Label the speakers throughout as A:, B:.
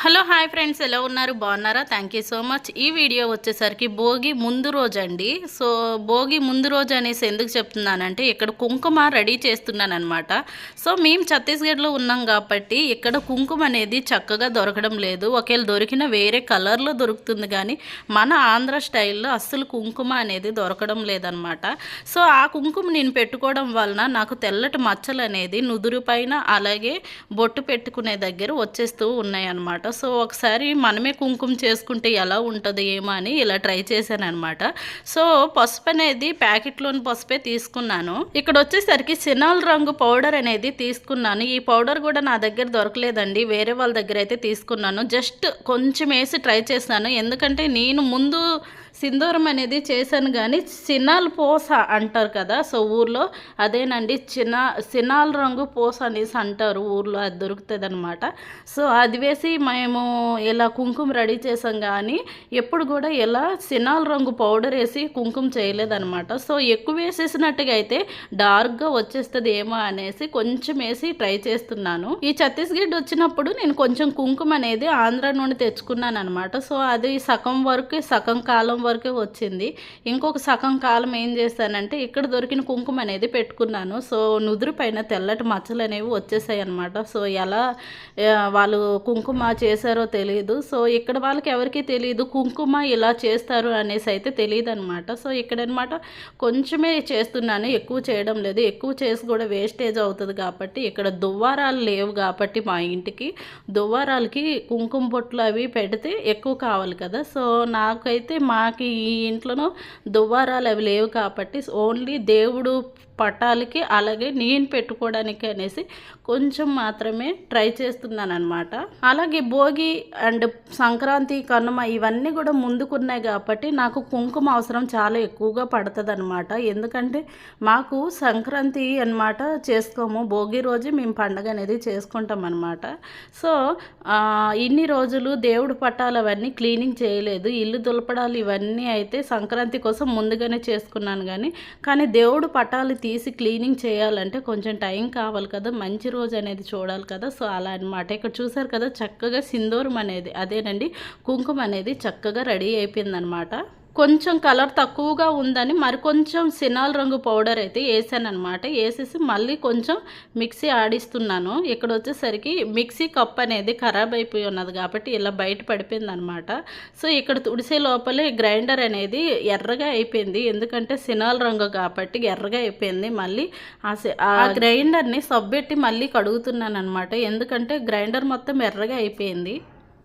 A: Hello hi friends. ఎలా ఉన్నారు? బాగున్నారా? థ్యాంక్ యూ సో మచ్ ఈ వీడియో వచ్చేసరికి భోగి ముందు రోజు అండి సో భోగి ముందు రోజు అనేసి ఎందుకు చెప్తున్నానంటే ఇక్కడ కుంకుమ రెడీ చేస్తున్నాను అనమాట సో మేము ఛత్తీస్గఢ్లో ఉన్నాం కాబట్టి ఇక్కడ కుంకుమ అనేది చక్కగా దొరకడం లేదు. ఒకవేళ దొరికిన వేరే కలర్లో దొరుకుతుంది కానీ మన ఆంధ్ర స్టైల్లో అస్సలు కుంకుమ అనేది దొరకడం లేదనమాట సో ఆ కుంకుమ నేను పెట్టుకోవడం వలన నాకు తెల్లటి మచ్చలు అనేది నుదురు పైన అలాగే బొట్టు పెట్టుకునే దగ్గర వచ్చేస్తూ ఉన్నాయి అనమాట సో ఒకసారి మనమే కుంకుమ చేసుకుంటే ఎలా ఉంటుంది ఏమో అని ఇలా ట్రై చేశాను అనమాట సో పసుపు అనేది ప్యాకెట్లోని పసుపే తీసుకున్నాను. ఇక్కడ వచ్చేసరికి సినాల్ రంగు పౌడర్ అనేది తీసుకున్నాను. ఈ పౌడర్ కూడా నా దగ్గర దొరకలేదండి. వేరే వాళ్ళ దగ్గర అయితే తీసుకున్నాను. జస్ట్ కొంచెం వేసి ట్రై చేశాను. ఎందుకంటే నేను ముందు సింధూరం అనేది చేశాను కానీ సినాల్ పోస అంటారు కదా సో ఊర్లో అదేనండి చిన్న సినాల్ రంగు పోస అనేసి అంటారు ఊర్లో అది దొరుకుతుంది అనమాట సో అది వేసి మేము ఇలా కుంకుమ రెడీ చేసాం కానీ ఎప్పుడు కూడా ఇలా సినాల్ రంగు పౌడర్ వేసి కుంకుమ చేయలేదన్నమాట. సో ఎక్కువ వేసేసినట్టుగా అయితే డార్క్గా వచ్చేస్తుంది ఏమో అనేసి కొంచెం వేసి ట్రై చేస్తున్నాను. ఈ ఛత్తీస్గఢ్ వచ్చినప్పుడు నేను కొంచెం కుంకుమ అనేది ఆంధ్ర నుండి తెచ్చుకున్నాను అనమాట సో అది సగం వరకు సగం కాలం వరకే వచ్చింది. ఇంకొక సగం కాలం ఏం చేశానంటే ఇక్కడ దొరికిన కుంకుమ అనేది పెట్టుకున్నాను. సో నుదురు పైన తెల్లటి మచ్చలు అనేవి వచ్చేసాయి అనమాట సో ఎలా వాళ్ళు కుంకుమ చేశారో తెలియదు సో ఇక్కడ వాళ్ళకి ఎవరికీ తెలియదు కుంకుమ ఇలా చేస్తారు అనేసి అయితే తెలియదు అనమాట సో ఇక్కడ అనమాట కొంచెమే చేస్తున్నాను ఎక్కువ చేయడం లేదు. ఎక్కువ చేసి కూడా వేస్టేజ్ అవుతుంది కాబట్టి ఇక్కడ దువ్వారాలు లేవు కాబట్టి మా ఇంటికి. దువ్వారాలకి కుంకుమ బొట్లు అవి పెడితే ఎక్కువ కావాలి కదా. సో నాకైతే మా మనకి ఈ ఇంట్లోనూ దువ్వారాలు అవి లేవు కాబట్టి ఓన్లీ దేవుడు పటాలకి అలాగే నేను పెట్టుకోవడానికి అనేసి కొంచెం మాత్రమే ట్రై చేస్తున్నాను అనమాట అలాగే భోగి అండ్ సంక్రాంతి కనుమ ఇవన్నీ కూడా ముందుకున్నాయి కాబట్టి నాకు కుంకుమ అవసరం చాలా ఎక్కువగా పడుతుంది అనమాట ఎందుకంటే మాకు సంక్రాంతి అన్నమాట చేసుకోము. భోగి రోజు మేము పండగ అనేది చేసుకుంటాం అనమాట సో ఇన్ని రోజులు దేవుడు పట్టాలు అవన్నీ క్లీనింగ్ చేయలేదు. ఇల్లు దులపడాలు ఇవన్నీ అన్నీ అయితే సంక్రాంతి కోసం ముందుగానే చేసుకున్నాను కానీ కానీ దేవుడు పటాలు తీసి క్లీనింగ్ చేయాలంటే కొంచెం టైం కావాలి కదా మంచి రోజు అనేది చూడాలి కదా. సో అలా అన్నమాట. ఇక్కడ చూసారు కదా చక్కగా సింధూరం అనేది అదేనండి కుంకుమ అనేది చక్కగా రెడీ అయిపోయిందనమాట కొంచెం కలర్ తక్కువగా ఉందని మరి కొంచెం సినాల్ రంగు పౌడర్ అయితే వేసాను అనమాట వేసేసి మళ్ళీ కొంచెం మిక్సీ ఆడిస్తున్నాను ఇక్కడ వచ్చేసరికి మిక్సీ కప్ అనేది ఖరాబ్ అయిపోయి ఉన్నది కాబట్టి ఇలా బయట పడిపోయింది అనమాట సో ఇక్కడ తుడిసే లోపలే గ్రైండర్ అనేది ఎర్రగా అయిపోయింది. ఎందుకంటే సినాల్ రంగు కాబట్టి ఎర్రగా అయిపోయింది. మళ్ళీ ఆ సి- ఆ గ్రైండర్ని సబ్బెట్టి మళ్ళీ కడుగుతున్నాను అనమాట ఎందుకంటే గ్రైండర్ మొత్తం ఎర్రగా అయిపోయింది.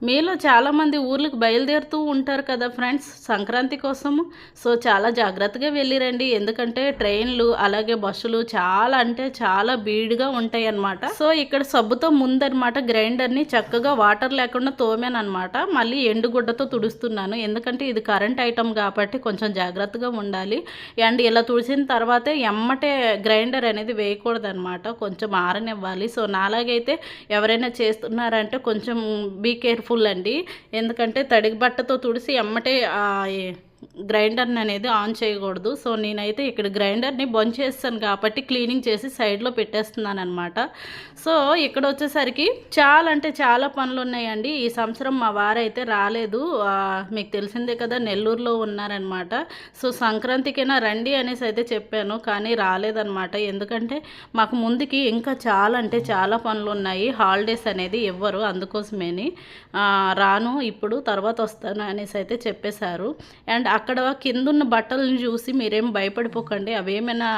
A: మీలో చాలామంది ఊర్లకు బయలుదేరుతూ ఉంటారు కదా ఫ్రెండ్స్ సంక్రాంతి కోసము. సో చాలా జాగ్రత్తగా వెళ్ళిరండి. ఎందుకంటే ట్రైన్లు అలాగే బస్సులు చాలా అంటే చాలా బీడుగా ఉంటాయి అన్నమాట సో ఇక్కడ సబ్బుతో ముందనమాట గ్రైండర్ని చక్కగా వాటర్ లేకుండా తోమాను అనమాట మళ్ళీ ఎండుగుడ్డతో తుడుస్తున్నాను. ఎందుకంటే ఇది కరెంట్ ఐటమ్ కాబట్టి కొంచెం జాగ్రత్తగా ఉండాలి. అండ్ ఇలా తుడిసిన తర్వాతే ఎమ్మటే గ్రైండర్ అనేది వేయకూడదు అనమాట కొంచెం ఆరనివ్వాలి. సో నాలాగైతే ఎవరైనా చేస్తున్నారంటే కొంచెం బీ కేర్ఫుల్ అండి. ఎందుకంటే తడి బట్టతో తుడిసి ఎమ్మటే గ్రైండర్ని అనేది ఆన్ చేయకూడదు. సో నేనైతే ఇక్కడ గ్రైండర్ని బంద్ చేస్తాను కాబట్టి క్లీనింగ్ చేసి సైడ్లో పెట్టేస్తున్నాను అనమాట సో ఇక్కడ వచ్చేసరికి చాలా అంటే చాలా పనులు ఉన్నాయండి ఈ సంవత్సరం మా వారైతే రాలేదు. మీకు తెలిసిందే కదా నెల్లూరులో ఉన్నారనమాట సో సంక్రాంతికైనా రండి అనేసి అయితే చెప్పాను కానీ రాలేదనమాట ఎందుకంటే మాకు ముందుకి ఇంకా చాలా అంటే చాలా పనులు ఉన్నాయి హాలిడేస్ అనేది ఇవ్వరు అందుకోసమేని. రాను ఇప్పుడు తర్వాత వస్తాను అనేసి అయితే చెప్పేశారు. అండ్ అక్కడ కిందున్న బట్టలను చూసి మీరేం భయపడిపోకండి. అవేమైనా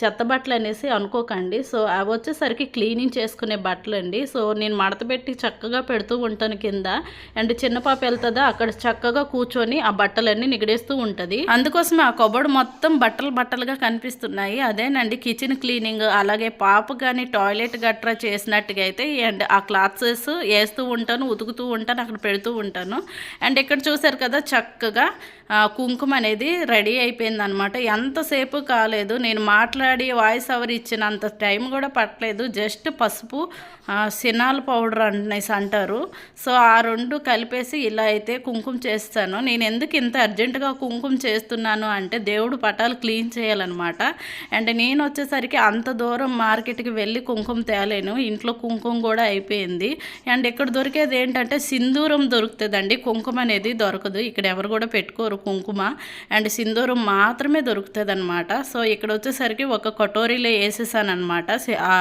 A: చెత్త బట్టలు అనేసి అనుకోకండి. సో అవి వచ్చేసరికి క్లీనింగ్ చేసుకునే బట్టలు అండి. సో నేను మడత పెట్టి చక్కగా పెడుతూ ఉంటాను కింద. అండ్ చిన్న పాప వెళ్తుందా అక్కడ చక్కగా కూర్చొని ఆ బట్టలన్నీ నిగడేస్తూ ఉంటుంది. అందుకోసమే ఆ కబోర్డ్ మొత్తం బట్టలు బట్టలుగా కనిపిస్తున్నాయి. అదేనండి కిచెన్ క్లీనింగ్ అలాగే పాప కానీ టాయిలెట్ గట్రా చేసినట్టుగా అయితే అండ్ ఆ క్లాత్సెస్ వేస్తూ ఉంటాను ఉతుకుతూ ఉంటాను అక్కడ పెడుతూ ఉంటాను. అండ్ ఇక్కడ చూసారు కదా చక్కగా కుంకుమ అనేది రెడీ అయిపోయింది అనమాట ఎంతసేపు కాలేదు నేను మాట్లాడి మాట్లాడి వాయిస్ ఓవర్ ఇచ్చినంత టైం కూడా పట్టలేదు. జస్ట్ పసుపు సినాల్ పౌడర్ అనేసి అంటారు. సో ఆ రెండు కలిపేసి ఇలా అయితే కుంకుమ చేస్తాను. నేను ఎందుకు ఇంత అర్జెంటుగా కుంకుమ చేస్తున్నాను అంటే దేవుడు పటాలు క్లీన్ చేయాలన్నమాట. అండ్ నేను వచ్చేసరికి అంత దూరం మార్కెట్కి వెళ్ళి కుంకుమ తేలేను. ఇంట్లో కుంకుమ కూడా అయిపోయింది. అండ్ ఇక్కడ దొరికేది ఏంటంటే సింధూరం దొరుకుతుందండి. కుంకుమ అనేది దొరకదు. ఇక్కడ ఎవరు కూడా పెట్టుకోరు కుంకుమ. అండ్ సింధూరం మాత్రమే దొరుకుతుంది అనమాట సో ఇక్కడ వచ్చేసరికి ఒక కటోరీలో వేసేసాను అనమాట ఆ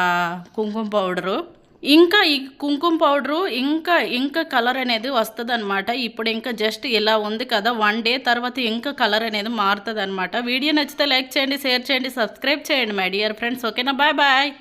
A: కుంకుమ పౌడరు. ఇంకా ఈ కుంకుమ పౌడరు ఇంకా ఇంకా కలర్ అనేది వస్తుంది అనమాట ఇప్పుడు ఇంకా జస్ట్ ఇలా ఉంది కదా వన్ డే తర్వాత ఇంకా కలర్ అనేది మారుతుంది అనమాట వీడియో నచ్చితే లైక్ చేయండి షేర్ చేయండి సబ్స్క్రైబ్ చేయండి మై డియర్ ఫ్రెండ్స్. ఓకేనా? Bye bye.